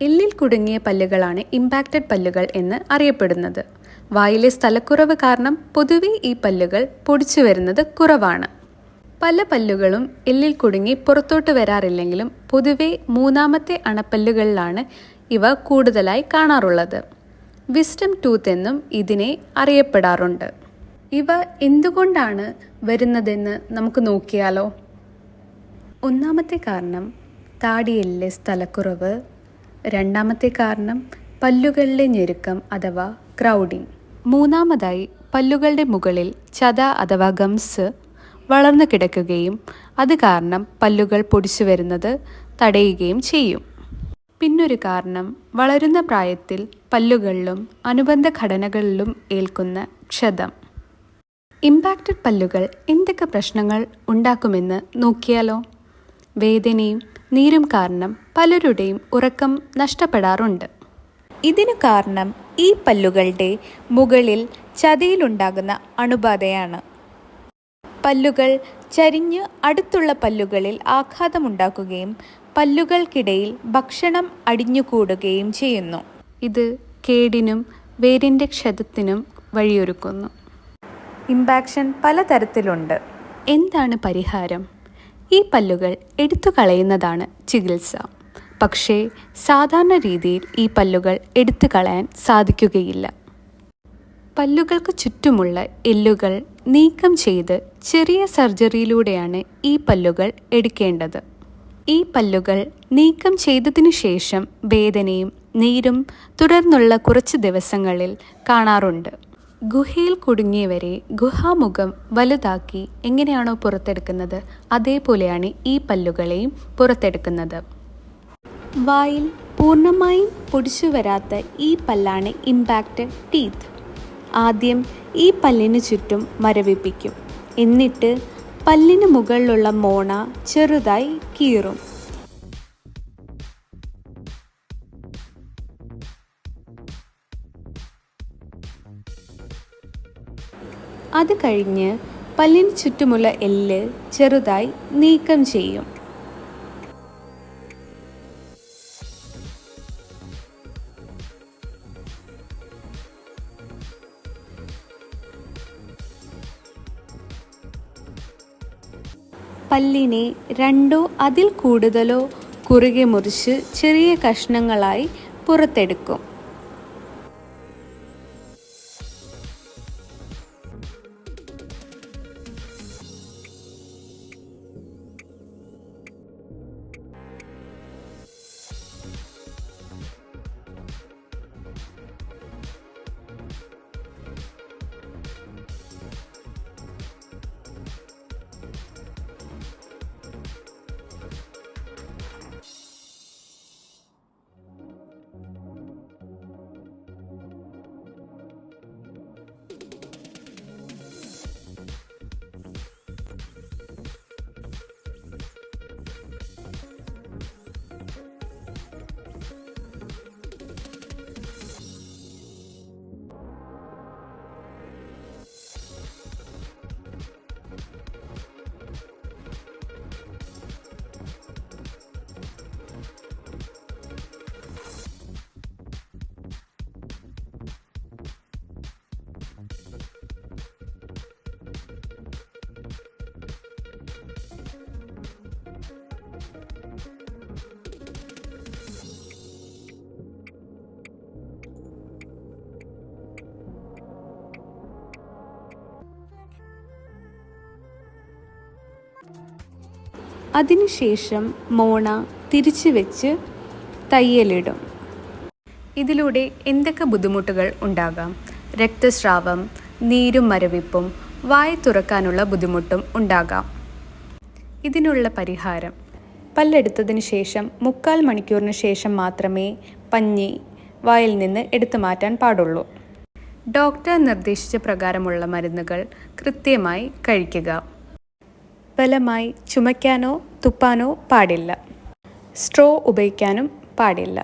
എല്ലിൽ കുടുങ്ങിയ പല്ലുകളാണ് ഇമ്പാക്റ്റഡ് പല്ലുകൾ എന്ന് അറിയപ്പെടുന്നത്. വായിലെ സ്ഥലക്കുറവ് കാരണം പൊതുവെ ഈ പല്ലുകൾ പൊടിച്ചു വരുന്നത് കുറവാണ്. പല പല്ലുകളും എല്ലിൽ കുടുങ്ങി പുറത്തോട്ട് വരാറില്ലെങ്കിലും പൊതുവെ മൂന്നാമത്തെ അണപ്പല്ലുകളിലാണ് ഇവ കൂടുതലായി കാണാറുള്ളത്. വിസ്റ്റം ടൂത്ത് എന്നും ഇതിനെ അറിയപ്പെടാറുണ്ട്. ഇവ എന്തുകൊണ്ടാണ് വരുന്നതെന്ന് നമുക്ക് നോക്കിയാലോ? ഒന്നാമത്തെ കാരണം താടിയെല്ലിലെ സ്ഥലക്കുറവ് രണ്ടാമത്തെ കാരണം പല്ലുകളിലെ ഞെരുക്കം അഥവാ ക്രൗഡിംഗ് മൂന്നാമതായി പല്ലുകളുടെ മുകളിൽ ചത അഥവാ ഗംസ് വളർന്നു കിടക്കുകയും അത് കാരണം പല്ലുകൾ പൊടിച്ചു വരുന്നത് തടയുകയും ചെയ്യും. പിന്നൊരു കാരണം വളരുന്ന പ്രായത്തിൽ പല്ലുകളിലും അനുബന്ധ ഘടനകളിലും ഏൽക്കുന്ന ക്ഷതം. ഇമ്പാക്റ്റഡ് പല്ലുകൾ എന്തൊക്കെ പ്രശ്നങ്ങൾ ഉണ്ടാക്കുമെന്ന് നോക്കിയാലോ? വേദനയും നീരും കാരണം പലരുടെയും ഉറക്കം നഷ്ടപ്പെടാറുണ്ട്. ഇതിനു കാരണം ഈ പല്ലുകളുടെ മുകളിൽ ചതയിലുണ്ടാകുന്ന അണുബാധയാണ്. പല്ലുകൾ ചരിഞ്ഞ് അടുത്തുള്ള പല്ലുകളിൽ ആഘാതമുണ്ടാക്കുകയും പല്ലുകൾക്കിടയിൽ ഭക്ഷണം അടിഞ്ഞുകൂടുകയും ചെയ്യുന്നു. ഇത് കേടിനും വേരിന്റെ ക്ഷതത്തിനും വഴിയൊരുക്കുന്നു. ഇമ്പാക്ഷൻ പലതരത്തിലുണ്ട്. എന്താണ് പരിഹാരം? ഈ പല്ലുകൾ എടുത്തു കളയുന്നതാണ് ചികിത്സ. പക്ഷേ സാധാരണ രീതിയിൽ ഈ പല്ലുകൾ എടുത്തു കളയാൻ സാധിക്കുകയില്ല. പല്ലുകൾക്ക് ചുറ്റുമുള്ള എല്ലുകൾ നീക്കം ചെയ്ത് ചെറിയ സർജറിയിലൂടെയാണ് ഈ പല്ലുകൾ എടുക്കേണ്ടത്. ഈ പല്ലുകൾ നീക്കം ചെയ്തതിനു ശേഷം വേദനയും നീരും തുടർന്നുള്ള കുറച്ച് ദിവസങ്ങളിൽ കാണാറുണ്ട്. ഗുഹയിൽ കുടുങ്ങിയവരെ ഗുഹാമുഖം വലുതാക്കി എങ്ങനെയാണോ പുറത്തെടുക്കുന്നത് അതേപോലെയാണ് ഈ പല്ലുകളെയും പുറത്തെടുക്കുന്നത്. വായിൽ പൂർണമായും പൊടിച്ചു വരാത്ത ഈ പല്ലാണ് ഇമ്പാക്റ്റ് ടീത്ത് ആദ്യം ഈ പല്ലിന് ചുറ്റും മരവിപ്പിക്കും. എന്നിട്ട് പല്ലിന് മുകളിലുള്ള മോണ ചെറുതായി കീറും. അത് കഴിഞ്ഞ് പല്ലിന് ചുറ്റുമുള്ള എല്ല് ചെറുതായി നീക്കം ചെയ്യും. പല്ലിനെ രണ്ടോ അതിൽ കൂടുതലോ കുറുകെ മുറിച്ച് ചെറിയ കഷ്ണങ്ങളായി പുറത്തെടുക്കും. അതിനുശേഷം മോണ തിരിച്ചു വെച്ച് തയ്യലിടും. ഇതിലൂടെ എന്തൊക്കെ ബുദ്ധിമുട്ടുകൾ ഉണ്ടാകാം? രക്തസ്രാവം നീരും മരവിപ്പും വായ തുറക്കാനുള്ള ബുദ്ധിമുട്ടും ഉണ്ടാകാം. ഇതിനുള്ള പരിഹാരം. പല്ലെടുത്തതിന് ശേഷം മുക്കാൽ മണിക്കൂറിന് ശേഷം മാത്രമേ പഞ്ഞി വായിൽ നിന്ന് എടുത്തു മാറ്റാൻ പാടുള്ളൂ. ഡോക്ടർ നിർദ്ദേശിച്ച പ്രകാരമുള്ള മരുന്നുകൾ കൃത്യമായി കഴിക്കുക. ബലമായി ചുമയ്ക്കാനോ തുപ്പാനോ പാടില്ല. സ്ട്രോ ഉപയോഗിക്കാനും പാടില്ല.